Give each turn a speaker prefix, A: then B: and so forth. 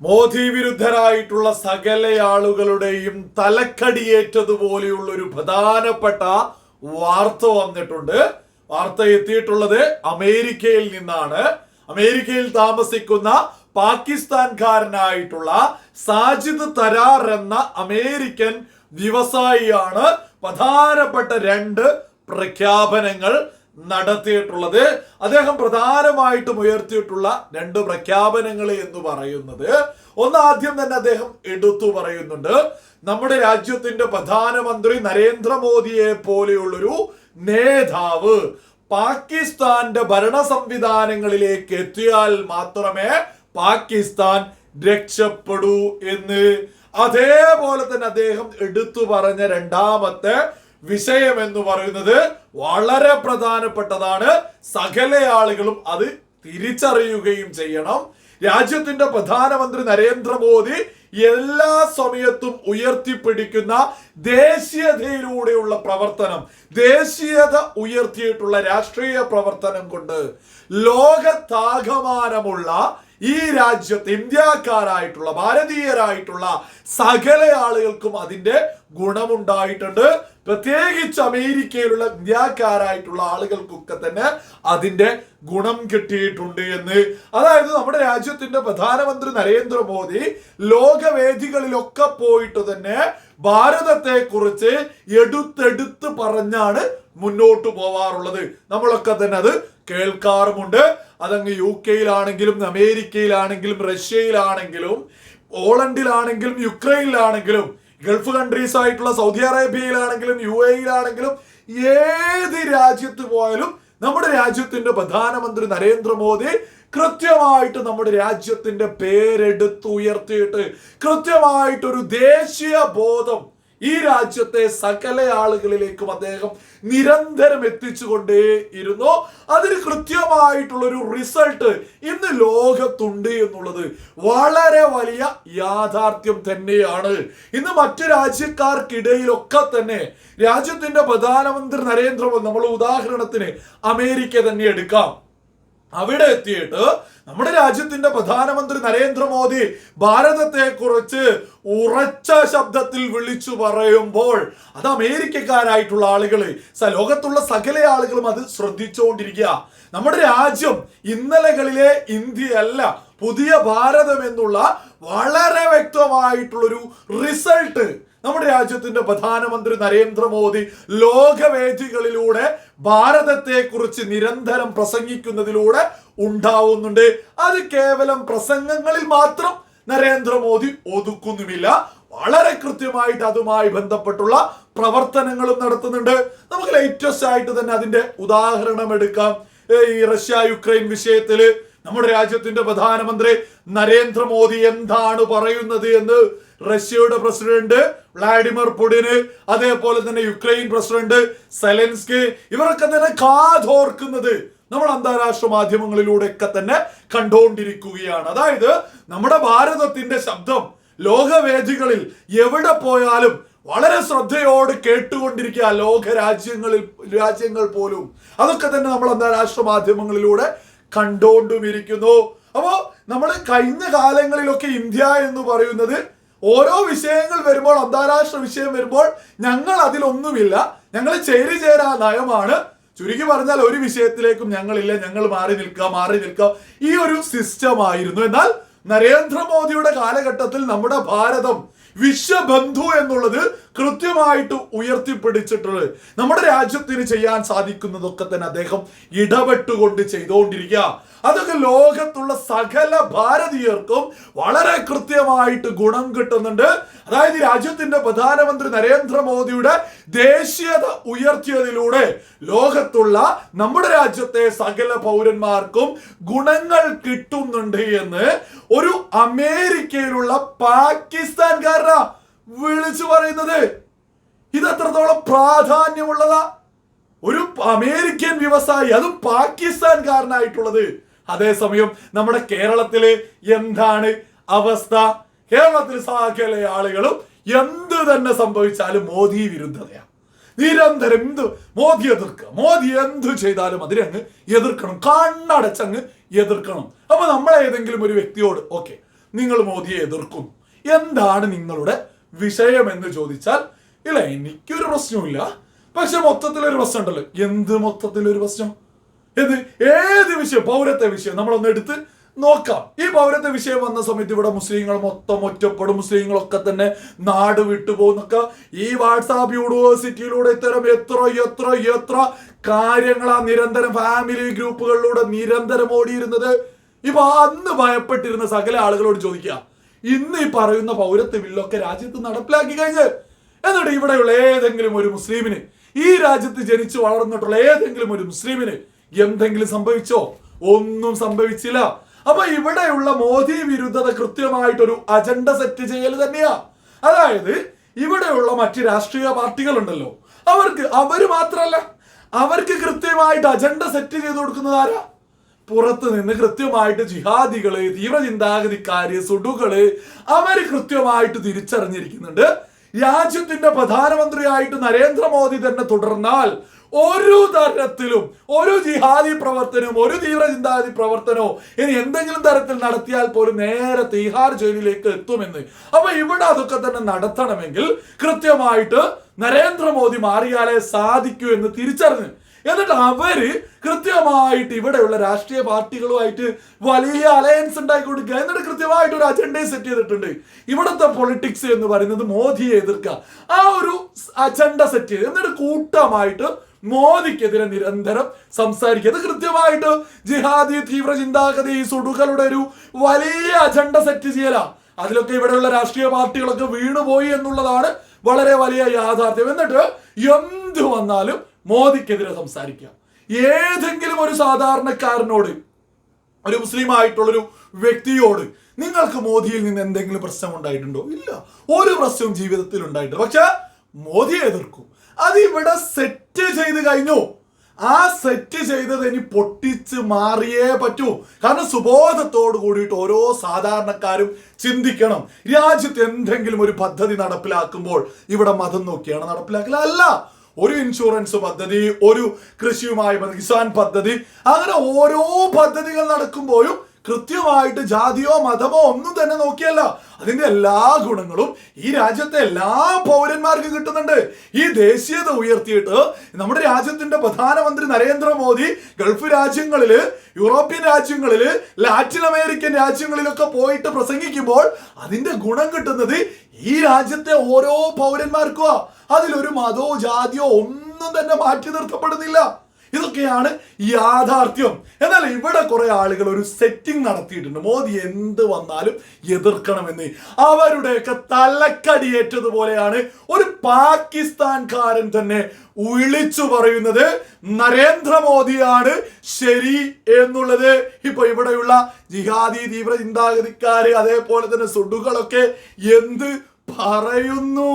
A: മോദി വിരുദ്ധരായിട്ടുള്ള സകല ആളുകളുടെയും തലക്കടിയേറ്റതുപോലെയുള്ള ഒരു പ്രധാനപ്പെട്ട വാർത്ത വന്നിട്ടുണ്ട്. വാർത്ത എത്തിയിട്ടുള്ളത് അമേരിക്കയിൽ നിന്നാണ്. അമേരിക്കയിൽ താമസിക്കുന്ന പാകിസ്ഥാൻകാരനായിട്ടുള്ള സാജിദ് തരാർ എന്ന അമേരിക്കൻ വ്യവസായിയാണ്. പ്രധാനപ്പെട്ട രണ്ട് പ്രഖ്യാപനങ്ങൾ നടത്തിയിട്ടുള്ളത്. അദ്ദേഹം പ്രധാനമായിട്ടും ഉയർത്തിയിട്ടുള്ള രണ്ട് പ്രഖ്യാപനങ്ങൾ എന്ന് പറയുന്നത് ഒന്ന് ആദ്യം തന്നെ അദ്ദേഹം എടുത്തു പറയുന്നുണ്ട്. നമ്മുടെ രാജ്യത്തിന്റെ പ്രധാനമന്ത്രി നരേന്ദ്രമോദിയെ പോലെയുള്ളൊരു നേതാവ് പാകിസ്ഥാന്റെ ഭരണ സംവിധാനങ്ങളിലേക്ക് എത്തിയാൽ മാത്രമേ പാകിസ്ഥാൻ രക്ഷപ്പെടൂ എന്ന്. അതേപോലെ തന്നെ അദ്ദേഹം എടുത്തു പറഞ്ഞ രണ്ടാമത്തെ വിഷയം എന്ന് പറയുന്നത് വളരെ പ്രധാനപ്പെട്ടതാണ്. സകല ആളുകളും അത് തിരിച്ചറിയുകയും ചെയ്യണം. രാജ്യത്തിന്റെ പ്രധാനമന്ത്രി നരേന്ദ്രമോദി എല്ലാ സമയത്തും ഉയർത്തിപ്പിടിക്കുന്ന ദേശീയതയിലൂടെയുള്ള പ്രവർത്തനം ദേശീയത ഉയർത്തിയിട്ടുള്ള രാഷ്ട്രീയ പ്രവർത്തനം കൊണ്ട് ലോകത്താകമാനമുള്ള ഈ രാജ്യത്ത് ഇന്ത്യക്കാരായിട്ടുള്ള ഭാരതീയരായിട്ടുള്ള സകല ആളുകൾക്കും അതിന്റെ ഗുണമുണ്ടായിട്ടുണ്ട്. പ്രത്യേകിച്ച് അമേരിക്കയിലുള്ള ഇന്ത്യക്കാരായിട്ടുള്ള ആളുകൾക്കൊക്കെ തന്നെ അതിന്റെ ഗുണം കിട്ടിയിട്ടുണ്ട് എന്ന്. അതായത് നമ്മുടെ രാജ്യത്തിന്റെ പ്രധാനമന്ത്രി നരേന്ദ്രമോദി ലോകവേദികളിലൊക്കെ പോയിട്ട് തന്നെ ഭാരതത്തെ കുറിച്ച് എടുത്തെടുത്ത് പറഞ്ഞാണ് മുന്നോട്ട് പോവാറുള്ളത്. നമ്മളൊക്കെ തന്നെ അത് കേൾക്കാറുമുണ്ട്. അതങ്ങ് യു കെയിലാണെങ്കിലും അമേരിക്കയിലാണെങ്കിലും റഷ്യയിലാണെങ്കിലും പോളണ്ടിലാണെങ്കിലും യുക്രൈനിലാണെങ്കിലും ഗൾഫ് കൺട്രീസ് ആയിട്ടുള്ള സൗദി അറേബ്യയിലാണെങ്കിലും യു എയിലാണെങ്കിലും ഏത് രാജ്യത്ത് പോയാലും നമ്മുടെ രാജ്യത്തിന്റെ പ്രധാനമന്ത്രി നരേന്ദ്രമോദി കൃത്യമായിട്ട് നമ്മുടെ രാജ്യത്തിന്റെ പേരെടുത്തുയർത്തിയിട്ട് കൃത്യമായിട്ടൊരു ദേശീയ ബോധം ഈ രാജ്യത്തെ സകല ആളുകളിലേക്കും അദ്ദേഹം നിരന്തരം എത്തിച്ചുകൊണ്ടേ ഇരുന്നു അതിന് കൃത്യമായിട്ടുള്ള ഒരു റിസൾട്ട് ഇന്ന് ലോകത്തുണ്ട് എന്നുള്ളത് വളരെ വലിയ യാഥാർത്ഥ്യം തന്നെയാണ്. ഇന്ന് മറ്റു രാജ്യക്കാർക്കിടയിലൊക്കെ തന്നെ രാജ്യത്തിന്റെ പ്രധാനമന്ത്രി നരേന്ദ്രമോദി നമ്മൾ ഉദാഹരണത്തിന് അമേരിക്ക തന്നെ എടുക്കാം. അവിടെ എത്തിയിട്ട് നമ്മുടെ രാജ്യത്തിന്റെ പ്രധാനമന്ത്രി നരേന്ദ്രമോദി ഭാരതത്തെ കുറിച്ച് ഉറച്ച ശബ്ദത്തിൽ വിളിച്ചു പറയുമ്പോൾ അത് അമേരിക്കക്കാരായിട്ടുള്ള ആളുകൾ ലോകത്തുള്ള സകല ആളുകളും അത് ശ്രദ്ധിച്ചുകൊണ്ടിരിക്കുക. നമ്മുടെ രാജ്യം ഇന്നലകളിലെ ഇന്ത്യയല്ല പുതിയ ഭാരതം എന്നുള്ള വളരെ വ്യക്തമായിട്ടുള്ളൊരു റിസൾട്ട് നമ്മുടെ രാജ്യത്തിന്റെ പ്രധാനമന്ത്രി നരേന്ദ്രമോദി ലോകവേദികളിലൂടെ ഭാരതത്തെ കുറിച്ച് നിരന്തരം പ്രസംഗിക്കുന്നതിലൂടെ ഉണ്ടാവുന്നുണ്ട്. അത് കേവലം പ്രസംഗങ്ങളിൽ മാത്രം നരേന്ദ്രമോദി ഒതുക്കുന്നുമില്ല. വളരെ കൃത്യമായിട്ട് അതുമായി ബന്ധപ്പെട്ടുള്ള പ്രവർത്തനങ്ങളും നടത്തുന്നുണ്ട്. നമുക്ക് ലേറ്റസ്റ്റ് ആയിട്ട് തന്നെ അതിന്റെ ഉദാഹരണം എടുക്കാം. ഈ റഷ്യ യുക്രൈൻ വിഷയത്തിൽ നമ്മുടെ രാജ്യത്തിന്റെ പ്രധാനമന്ത്രി നരേന്ദ്രമോദി എന്താണ് പറയുന്നത് എന്ന് റഷ്യയുടെ പ്രസിഡന്റ് വ്ളാഡിമിർ പുടിന് അതേപോലെ തന്നെ യുക്രൈൻ പ്രസിഡന്റ് സെലൻസ്കി ഇവരൊക്കെ തന്നെ കാതോർക്കുന്നത് നമ്മൾ അന്താരാഷ്ട്ര മാധ്യമങ്ങളിലൂടെയൊക്കെ തന്നെ കണ്ടുകൊണ്ടിരിക്കുകയാണ്. അതായത് നമ്മുടെ ഭാരതത്തിന്റെ ശബ്ദം ലോകവേദികളിൽ എവിടെ പോയാലും വളരെ ശ്രദ്ധയോട് കേട്ടുകൊണ്ടിരിക്കുക ലോക രാജ്യങ്ങളിൽ രാജ്യങ്ങൾ പോലും. അതൊക്കെ തന്നെ നമ്മൾ അന്താരാഷ്ട്ര മാധ്യമങ്ങളിലൂടെ കണ്ടുകൊണ്ടുമിരിക്കുന്നു. അപ്പോ നമ്മൾ കഴിഞ്ഞ കാലങ്ങളിലൊക്കെ ഇന്ത്യ എന്ന് പറയുന്നത് ഓരോ വിഷയങ്ങൾ വരുമ്പോൾ അന്താരാഷ്ട്ര വിഷയം വരുമ്പോൾ ഞങ്ങൾ അതിലൊന്നുമില്ല. ഞങ്ങൾ ചേരി ചേരാ നയമാണ്. ചുരുക്കി പറഞ്ഞാൽ ഒരു വിഷയത്തിലേക്കും ഞങ്ങളില്ല ഞങ്ങൾ മാറി നിൽക്കാം മാറി നിൽക്കാം. ഈ ഒരു സിസ്റ്റം ആയിരുന്നു. എന്നാൽ നരേന്ദ്രമോദിയുടെ കാലഘട്ടത്തിൽ നമ്മുടെ ഭാരതം വിശ്വബന്ധു എന്നുള്ളത് കൃത്യമായിട്ട് ഉയർത്തിപ്പിടിച്ചിട്ടുള്ളത് നമ്മുടെ രാജ്യത്തിന് ചെയ്യാൻ സാധിക്കുന്നതൊക്കെ തന്നെ അദ്ദേഹം ഇടപെട്ടുകൊണ്ട് ചെയ്തുകൊണ്ടിരിക്കുക. അതൊക്കെ ലോകത്തുള്ള സകല ഭാരതീയർക്കും വളരെ കൃത്യമായിട്ട് ഗുണം കിട്ടുന്നുണ്ട്. അതായത് രാജ്യത്തിന്റെ പ്രധാനമന്ത്രി നരേന്ദ്രമോദിയുടെ ദേശീയത ഉയർത്തിയതിലൂടെ ലോകത്തുള്ള നമ്മുടെ രാജ്യത്തെ സകല പൗരന്മാർക്കും ഗുണങ്ങൾ കിട്ടുന്നുണ്ട് എന്ന് ഒരു അമേരിക്കയിലുള്ള പാകിസ്ഥാൻകാരനാ വിളിച്ചു പറയുന്നത്? ഇത് എത്രത്തോളം പ്രാധാന്യമുള്ളതാ? ഒരു അമേരിക്കൻ വ്യവസായി അതും പാകിസ്ഥാൻകാരനായിട്ടുള്ളത്. അതേസമയം നമ്മുടെ കേരളത്തിൽ എന്താണ് അവസ്ഥ? കേരളത്തിൽ സകല ആളുകളും എന്ത് തന്നെ സംഭവിച്ചാലും മോദി വിരുദ്ധതയാണ് നിരന്തരം എന്ത് മോദി എതിർക്കുക മോദി എന്ത് ചെയ്താലും അതിനെ അങ്ങ് എതിർക്കണം കണ്ണടച്ചങ്ങ് എതിർക്കണം. അപ്പൊ നമ്മൾ ഏതെങ്കിലും ഒരു വ്യക്തിയോട് ഓക്കെ നിങ്ങൾ മോദിയെ എതിർക്കുന്നു. എന്താണ് നിങ്ങളുടെ വിഷയം എന്ന് ചോദിച്ചാൽ ഇല്ല എനിക്കൊരു പ്രശ്നമില്ല പക്ഷെ മൊത്തത്തിലൊരു പ്രശ്നം ഉണ്ടല്ലോ എന്ത് മൊത്തത്തിലൊരു പ്രശ്നം? എന്ത് ഏത് വിഷയം? പൗരത്വ വിഷയം. നമ്മളൊന്ന് എടുത്ത് നോക്കാം. ഈ പൗരത്വ വിഷയം വന്ന സമയത്ത് ഇവിടെ മുസ്ലിങ്ങൾ മൊത്തം ഒറ്റപ്പെടും. മുസ്ലിങ്ങളൊക്കെ തന്നെ നാട് വിട്ടുപോകുന്നൊക്കെ ഈ വാട്സാപ്പ് യൂണിവേഴ്സിറ്റിയിലൂടെ ഇത്തരം എത്ര എത്ര എത്ര കാര്യങ്ങളാ നിരന്തരം ഫാമിലി ഗ്രൂപ്പുകളിലൂടെ നിരന്തരം ഓടിയിരുന്നത്? ഇപ്പൊ അന്ന് ഭയപ്പെട്ടിരുന്ന സകല ആളുകളോട് ചോദിക്കുക. ഇന്ന് ഈ പറയുന്ന പൗരത്വ ബില്ലൊക്കെ രാജ്യത്ത് നടപ്പിലാക്കി കഴിഞ്ഞ് എന്നിട്ട് ഇവിടെയുള്ള ഏതെങ്കിലും ഒരു മുസ്ലിമിന് ഈ രാജ്യത്ത് ജനിച്ചു വളർന്നിട്ടുള്ള ഏതെങ്കിലും ഒരു മുസ്ലിമിന് എന്തെങ്കിലും സംഭവിച്ചോ? ഒന്നും സംഭവിച്ചില്ല. അപ്പൊ ഇവിടെയുള്ള മോദി വിരുദ്ധത കൃത്യമായിട്ടൊരു അജണ്ട സെറ്റ് ചെയ്യൽ തന്നെയാ. അതായത് ഇവിടെയുള്ള മറ്റ് രാഷ്ട്രീയ പാർട്ടികളുണ്ടല്ലോ അവർക്ക് അവർ മാത്രല്ല അവർക്ക് കൃത്യമായിട്ട് അജണ്ട സെറ്റ് ചെയ്ത് കൊടുക്കുന്നത് ആരാ? പുറത്ത് നിന്ന് കൃത്യമായിട്ട് ജിഹാദികൾ തീവ്ര ചിന്താഗതിക്കാര് സുഡുകൾ അവർ കൃത്യമായിട്ട് തിരിച്ചറിഞ്ഞിരിക്കുന്നുണ്ട്. രാജ്യത്തിന്റെ പ്രധാനമന്ത്രിയായിട്ട് നരേന്ദ്രമോദി തന്നെ തുടർന്നാൽ ഒരു തരത്തിലും ഒരു ജിഹാദി പ്രവർത്തനവും ഒരു തീവ്ര ചിന്താഗതി പ്രവർത്തനവും ഇനി എന്തെങ്കിലും തരത്തിൽ നടത്തിയാൽ പോലും നേരെ തീഹാർ ജയിലിലേക്ക് എത്തുമെന്ന്. അപ്പൊ ഇവിടെ അതൊക്കെ തന്നെ നടത്തണമെങ്കിൽ കൃത്യമായിട്ട് നരേന്ദ്രമോദി മാറിയാലേ സാധിക്കൂ എന്ന് തിരിച്ചറിഞ്ഞു എന്നിട്ട് അവർ കൃത്യമായിട്ട് ഇവിടെയുള്ള രാഷ്ട്രീയ പാർട്ടികളുമായിട്ട് വലിയ അലയൻസ് ഉണ്ടാക്കി കൊടുക്കുക എന്നിട്ട് കൃത്യമായിട്ട് ഒരു അജണ്ട സെറ്റ് ചെയ്തിട്ടുണ്ട്. ഇവിടുത്തെ പൊളിറ്റിക്സ് എന്ന് പറയുന്നത് മോദിയെ എതിർക്കുക. ആ ഒരു അജണ്ട സെറ്റ് ചെയ്ത് എന്നിട്ട് കൂട്ടമായിട്ട് മോദിക്കെതിരെ നിരന്തരം സംസാരിക്കുക. അത് കൃത്യമായിട്ട് ജിഹാദി തീവ്ര ചിന്താഗതി സുടുകളുടെ ഒരു വലിയ അജണ്ട സെറ്റ് ചെയ്യല. അതിലൊക്കെ ഇവിടെയുള്ള രാഷ്ട്രീയ പാർട്ടികളൊക്കെ വീണുപോയി എന്നുള്ളതാണ് വളരെ വലിയ യാഥാർത്ഥ്യം. എന്നിട്ട് എന്ത് വന്നാലും മോദിക്കെതിരെ സംസാരിക്കുക ഏതെങ്കിലും ഒരു സാധാരണക്കാരനോട് ഒരു മുസ്ലിം ആയിട്ടുള്ളൊരു വ്യക്തിയോട് നിങ്ങൾക്ക് മോദിയിൽ നിന്ന് എന്തെങ്കിലും പ്രശ്നം ഉണ്ടായിട്ടുണ്ടോ ഇല്ല. ഒരു പ്രശ്നവും ജീവിതത്തിൽ ഉണ്ടായിട്ടില്ല. പക്ഷെ മോദിയെ എതിർക്കും. അത് ഇവിടെ സെറ്റ് ചെയ്ത് കഴിഞ്ഞു. ആ സെറ്റ് ചെയ്തത് ഇനി പൊട്ടിച്ച് മാറിയേ പറ്റൂ. കാരണം സുബോധത്തോട് കൂടിയിട്ട് ഓരോ സാധാരണക്കാരും ചിന്തിക്കണം. രാജ്യത്ത് എന്തെങ്കിലും ഒരു പദ്ധതി നടപ്പിലാക്കുമ്പോൾ ഇവിടെ മതം നോക്കിയാണ് നടപ്പിലാക്കില്ല അല്ല ഒരു ഇൻഷുറൻസ് പദ്ധതി ഒരു കൃഷിയുമായി കിസാൻ പദ്ധതി. അങ്ങനെ ഓരോ പദ്ധതികൾ നടക്കുമ്പോഴും കൃത്യമായിട്ട് ജാതിയോ മതമോ ഒന്നും തന്നെ നോക്കിയല്ല. അതിന്റെ എല്ലാ ഗുണങ്ങളും ഈ രാജ്യത്തെ എല്ലാ പൗരന്മാർക്കും കിട്ടുന്നുണ്ട്. ഈ ദേശീയത ഉയർത്തിയിട്ട് നമ്മുടെ രാജ്യത്തിന്റെ പ്രധാനമന്ത്രി നരേന്ദ്രമോദി ഗൾഫ് രാജ്യങ്ങളിൽ യൂറോപ്യൻ രാജ്യങ്ങളിൽ ലാറ്റിൻ അമേരിക്കൻ രാജ്യങ്ങളിലൊക്കെ പോയിട്ട് പ്രസംഗിക്കുമ്പോൾ അതിന്റെ ഗുണം കിട്ടുന്നത് ഈ രാജ്യത്തെ ഓരോ പൗരന്മാർക്കുമാ അതിലൊരു മതമോ ജാതിയോ ഒന്നും തന്നെ മാറ്റി നിർത്തപ്പെടുന്നില്ല. ഇതൊക്കെയാണ് യാഥാർത്ഥ്യം. എന്നാൽ ഇവിടെ കുറെ ആളുകൾ ഒരു സെറ്റിംഗ് നടത്തിയിട്ടുണ്ട്. മോദി എന്ത് വന്നാലും എതിർക്കണമെന്ന്. അവരുടെയൊക്കെ തലക്കടിയേറ്റതുപോലെയാണ് ഒരു പാകിസ്ഥാൻകാരൻ തന്നെ വിളിച്ചു പറയുന്നത്. നരേന്ദ്രമോദിയാണ് ശരി എന്നുള്ളത്. ഇപ്പൊ ഇവിടെയുള്ള ജിഹാദി തീവ്ര ചിന്താഗതിക്കാര് അതേപോലെ തന്നെ സുഡുകളൊക്കെ എന്ത് പറയുന്നു?